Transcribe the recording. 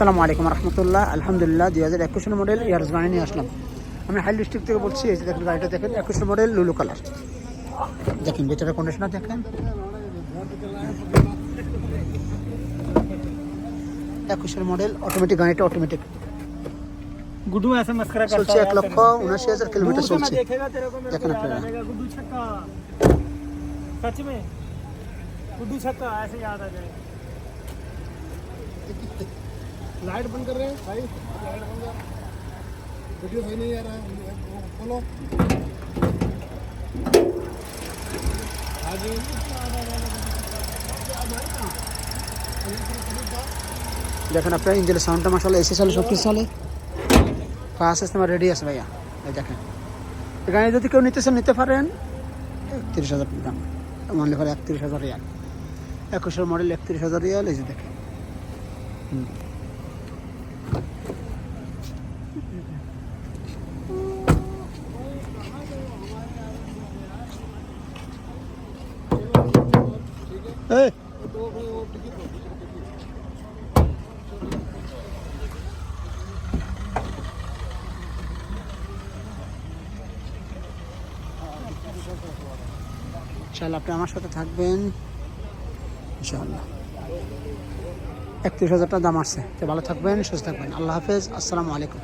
আসসালামু আলাইকুম রহমতুল্লাহ আলহামদুলিল্লাহ দুই হাজার একুশের মডেল ইয়ার্স গাড়ি নিয়ে আসলাম আমি হাই ডিস্ট্রিক্ট থেকে বলছি এই যে দেখেন গাড়িটা দেখেন একুশের মডেল লুলু কালার দেখেন ভেতরে কন্ডিশনার দেখেন একুশের মডেল অটোমেটিক গাড়িটা অটোমেটিক गुड्डू ऐसे मस्करा करता চলছে है এক লক্ষ উনআশি হাজার কিলোমিটার दूर से ना চলছে देखेगा तेरे को मेरे देखो को ना याद फिर। आ जाएगा गुड्डू छक्का सच में गुड्डू छक्का ऐसे याद आ जाएगा लाइट बंद कर रहे हैं भाई लाइट बंद कर वीडियो सही नहीं आ रहा है वो खोलो हाँ जी দেখেন আপনার ইঞ্জিনের সাউন্ডটা মাসাল এসে চলে সব কিছু চলে ফার্স্ট সিস্টেম রেডি আছে ভাইয়া এই দেখেন এই গাড়ি যদি কেউ নিতে চান নিতে পারেন একত্রিশ হাজার দাম মনে করে একত্রিশ হাজার রিয়াল একুশের মডেল একত্রিশ হাজার রিয়াল এই যে দেখেন হুম। এই। ইনশাআল্লাহ আপনি আমার সাথে থাকবেন। ইনশাআল্লাহ। একত্রিশ হাজার টাকা দাম আসছে। ভালো থাকবেন সুস্থ থাকবেন। আল্লাহ হাফেজ আসসালামু আলাইকুম।